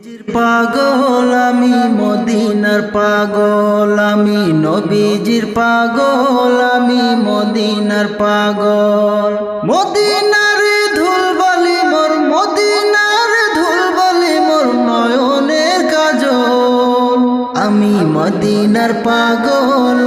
নবীজির পাগল, আমি মদিনার পাগল, আমি নবীজির পাগল, আমি মদিনার পাগল। মদিনার ধুলবালি মোর, মদিনার ধুলবালি মোর নয়নের কাজল। আমি মদিনার পাগল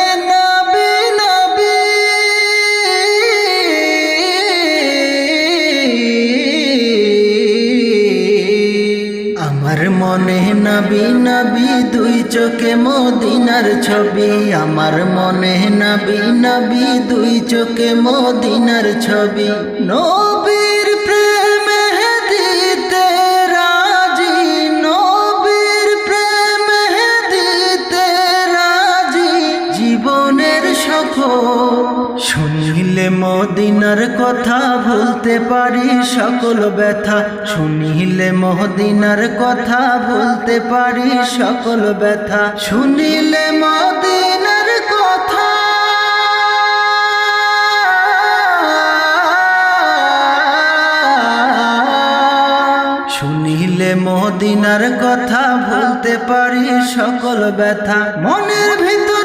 আমার মনে নবী নবী, দুই চোখে মদিনার ছবি। আমার মনে নবী নবী, দুই চোখে মদিনার ছবি। নবীর প্রেমে দিতে রাজি, নবীর প্রেমে দিতে রাজি। জীবনের সফল শুনিলে মদিনার কথা ভুলতে পারি, সকল ব্যথা শুনিলে মদিনার কথা ভুলতে পারি, সকল ব্যথা শুনিলে মদিনার কথা। শুনিলে মদিনার কথা ভুলতে পারি, সকল ব্যথা মনের ভিতর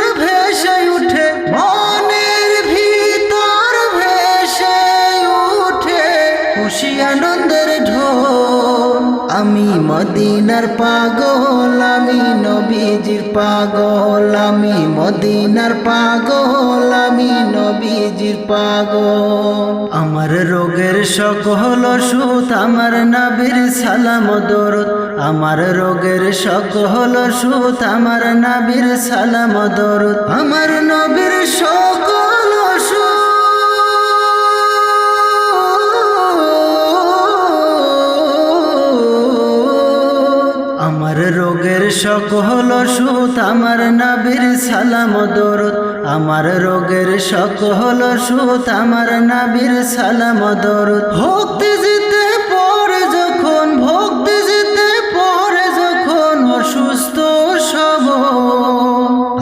খুশি আনন্দের ঢোল। আমি মদিনার পাগল, আমি নবীজির পাগল। আমি মদিনার পাগল, আমি নবীজির পাগল। আমার রোগের সকল সুত আমার নাবির সালাম দরদ। আমার রোগের সকল সুত আমার নাবির সালাম দরদ। আমার নবীর সকল আমার রোগের সকল সুত আমার নাবির সালাম দরদ। আমার রোগের সকল সুত আমার নাবির সালাম দরদ। ভক্তি জিতে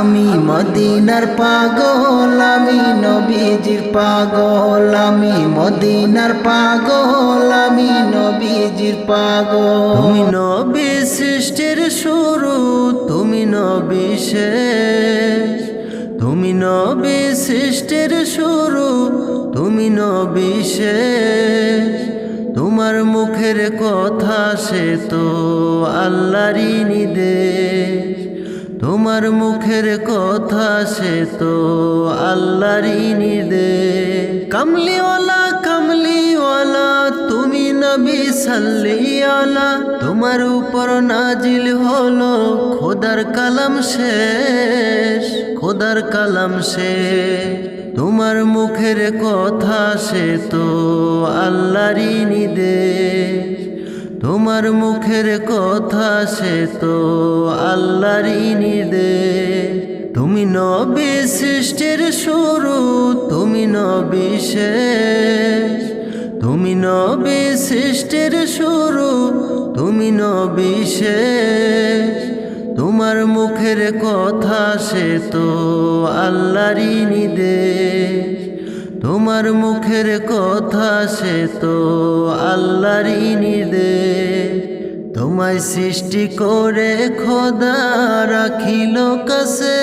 আমি মদিনার পাগল, আমি নবীজির পাগল, আমি মদিনার পাগল, আমি নবীজির পাগল। তুমি নবী সৃষ্টির শুরু, তুমি নবী শেষ। তুমি নবী সৃষ্টির শুরু, তুমি নবী শেষ। তোমার মুখের কথা সে তো আল্লাহরই নির্দেশ। তোমার মুখের কথা সে তো আল্লাহরই নির্দেশ। কামলিওয়ালা কামলিওয়ালা, তুমি নবী সাল্লিয়ালা তোমার উপর নাজিল হলো খোদার কালাম শেষ, খোদার কালাম শেষ। তোমার মুখের কথা সে তো আল্লাহরই নির্দেশ। তোমার মুখের কথা সে তো আল্লাহরই নির্দেশ। তুমি নবী সৃষ্টির শুরু, তুমি নবী শেষ। তুমি নবী সৃষ্টির শুরু, তুমি নবী শেষ। তোমার মুখের কথা সে তো আল্লাহরই নির্দেশ। তোমার মুখের কথা সে তো আল্লাহরই নির্দেশ। তোমায় সৃষ্টি করে খোদা রাখিল কাছে।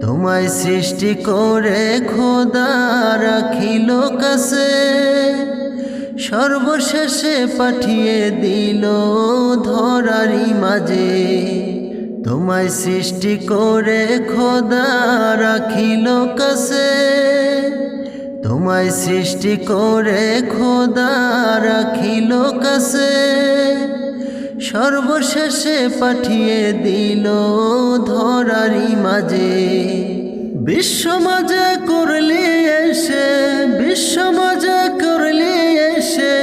তোমায় সৃষ্টি করে খোদা রাখিল কাছে। সর্বশেষে পাঠিয়ে দিল ধরারি মাঝে। তোমায় সৃষ্টি করে খোদা রাখিল কাছে। তোমায় সৃষ্টি করে খোদা রাখিল কাছে। সর্বশেষে পাঠিয়ে দিল ধরারি মাঝে। বিশ্ব মাঝে করলি এসে, বিশ্ব মাঝে করলি এসে,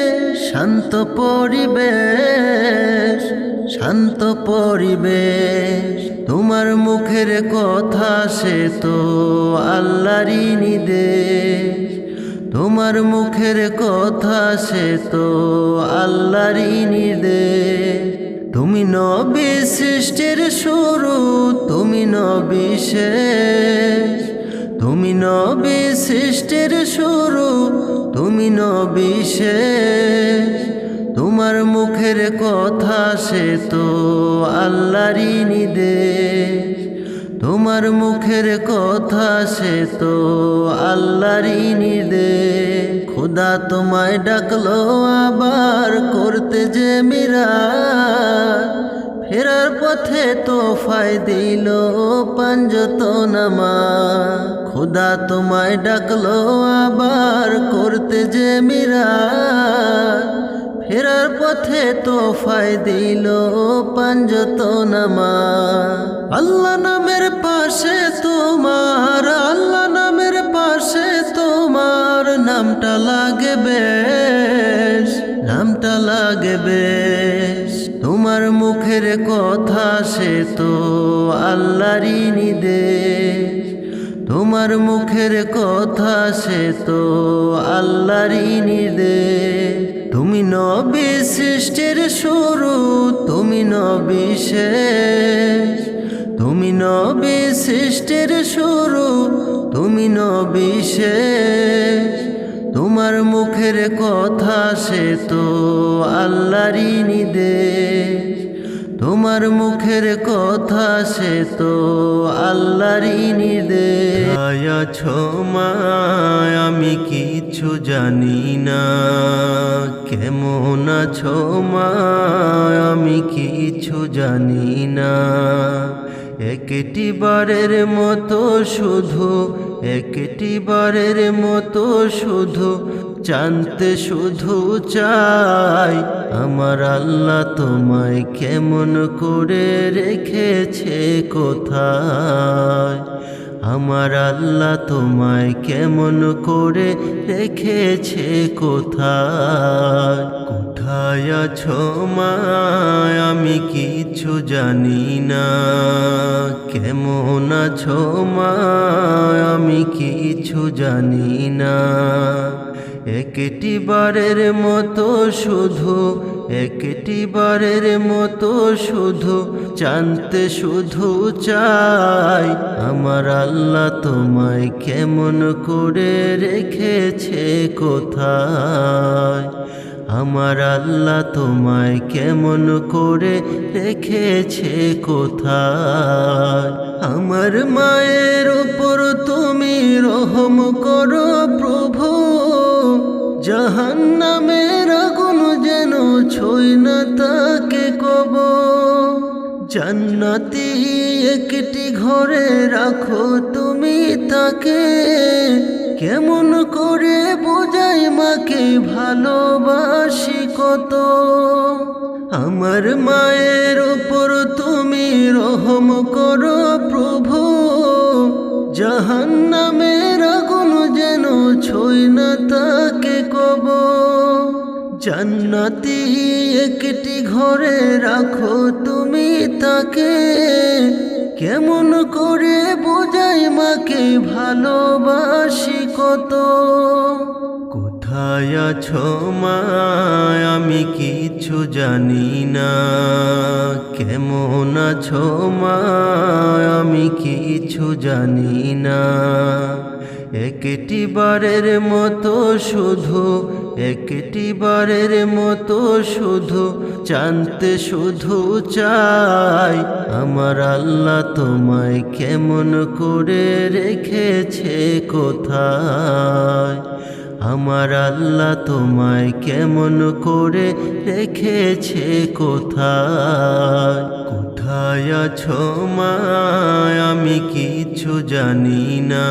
শান্ত পরিবেশ। শান্ত পরিবেশ, তোমার মুখের কথা সে তো আল্লাহরই নির্দেশ। তোমার মুখের কথা সে তো আল্লাহরই নির্দেশ। তুমি নবী সৃষ্টির শুরু, তুমি নবী শেষ। তুমি নবী সৃষ্টির শুরু, তুমি নবী শেষ। তোমার মুখের কথা সে তো আল্লাহরই নির্দেশ। তোমার মুখের কথা সে তো আল্লাহরই নির্দেশ। খোদা তোমায় ডাকলো আবার করতে যে মিরা ফেরার পথে তো ফাই দিল পাঞ্জত নামা খোদা তোমায় ডাকলো আবার করতে যে মিরা ফেরার পথে তো ফাই দিল পাঞ্জত নামা আল্লাহ নামের পাশে তোমার, আল্লাহ নামের পাশে তোমার নামটা লাগে বেশ, নামটা লাগে বেশ। তোমার মুখের কথা সে তো আল্লাহরই নির্দেশ। তোমার মুখের কথা সে তো আল্লাহরই নির্দেশ। তুমি নবী সৃষ্টির শুরু, তুমি নবী শেষ। তুমি নবী সৃষ্টির শুরু, তুমি নবী শেষ। তোমার মুখের কথা সে তো আল্লাহরই নির্দেশ। তোমার মুখের কথা সে তো আল্লাহরই নির্দেশ। আছো আমি কিছু জানি না। কেমন আছো মা? আমি কিছু জানি না। একটি বারের মতো শুধু, একটি বারের মতো শুধু জানতে শুধু চাই, আমার আল্লাহ তোমায় কেমন করে রেখেছে কোথায়? আমার আল্লাহ তোমায় কেমন করে রেখেছে কোথায়? কোথায় আছো মা আমি কিছু জানি না। কেমন আছো মা আমি কিছু জানি না। একটি বারের মতো শুধু, একটি বারের মতো শুধু, জানতে শুধু চাই, আমার আল্লাহ তোমায় কেমন করে রেখেছে কোথায়? আমার আল্লাহ তোমায় কেমন করে রেখেছে কোথায়? আমার মায়ের উপর তুমি রহম করো জাহান নামের আগুন যেন ছই না তাকে কব। জান্নাতি একটি ঘরে রাখো তুমি তাকে। কেমন করে বোঝাই মাকে ভালোবাসি কত। আমার মায়ের উপর তুমি রহম করো প্রভু। জাহান নামের আগুন যেন ছই না তাকে জান্নাতি একটি ঘরে রাখো তুমি তাকে। কেমন করে বোঝাই মাকে ভালোবাসি কত। কোথায় আছো মা? আমি কিছু জানি না। কেমন আছো মা? আমি কিছু জানি না। একটি বারের মতো শুধু, একটি বারের মতো শুধু, জানতে শুধু চাই, আমার আল্লাহ তোমায় কেমন করে রেখেছে কোথায়? আমার আল্লাহ তোমায় কেমন করে রেখেছে কোথায়? কোথায় আছো মায় আমি কিছু জানি না।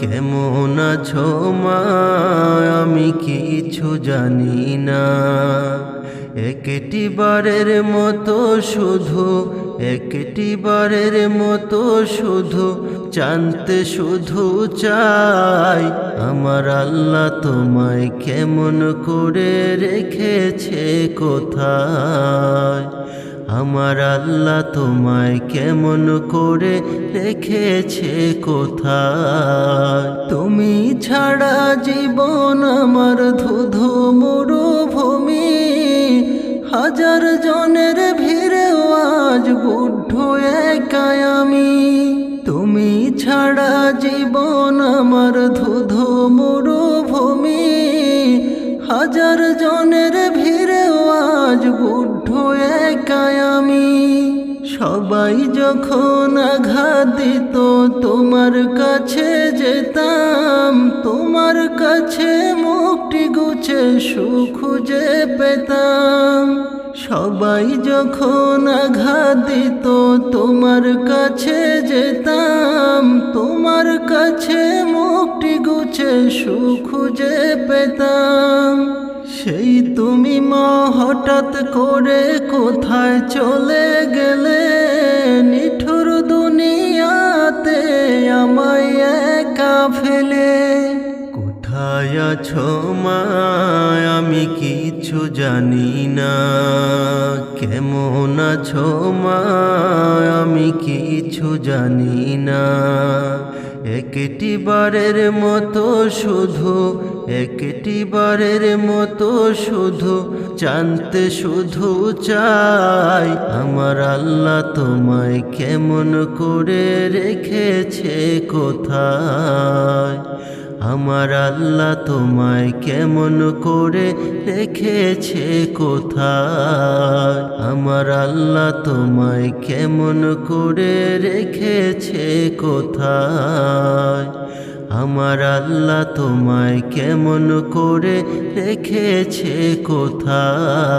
কেমন আছো মায় আমি কিছু জানি না। একটি বারের মতো শুধু, একটি বারের মতো শুধু জানতে শুধু চাই, আমার আল্লাহ তোমায় কেমন করে রেখেছে কোথায়? আমার আল্লাহ তোমায় কেমন করে রেখেছে কোথায়? তুমি ছাড়া জীবন আমার ধুধু মরুভূমি। হাজার জনের ভিড়েও আজ বুদ্ধ একাই আমি। তুমি ছাড়া জীবন আমার ধুধু মরুভূমি। হাজার জনের ভিড়েও আজ বুদ্ধ সবাই যখন আঘাত দিত, তোমার কাছে যেতাম, তোমার কাছে মুক্তি গুছে সুখ খুঁজে পেতাম। সবাই যখন আঘাত দিত, তোমার কাছে যেতাম, তোমার কাছে মুক্তি গুছে সুখ পেতাম। সেই তুমি মা, হঠাৎ করে কোথায় চলে গেলে? নিঠুর দুনিয়াতে আমায় একা ফেলে। কোথায় আছো মা, আমি কিছু জানি না। কেমন আছো মা, আমি কিছু জানি না। একটি বারের মতো শুধু, একটি বারের মতো শুধু, জানতে শুধু চাই, আমার আল্লাহ তোমায় কেমন করে রেখেছে কোথায়? আমার আল্লাহ তোমায় কেমন করে রেখেছে কোথায়? আমার আল্লাহ তোমায় কেমন করে রেখেছে কোথায়? আমার আল্লাহ তোমায় কেমন করে রেখেছে কোথায়?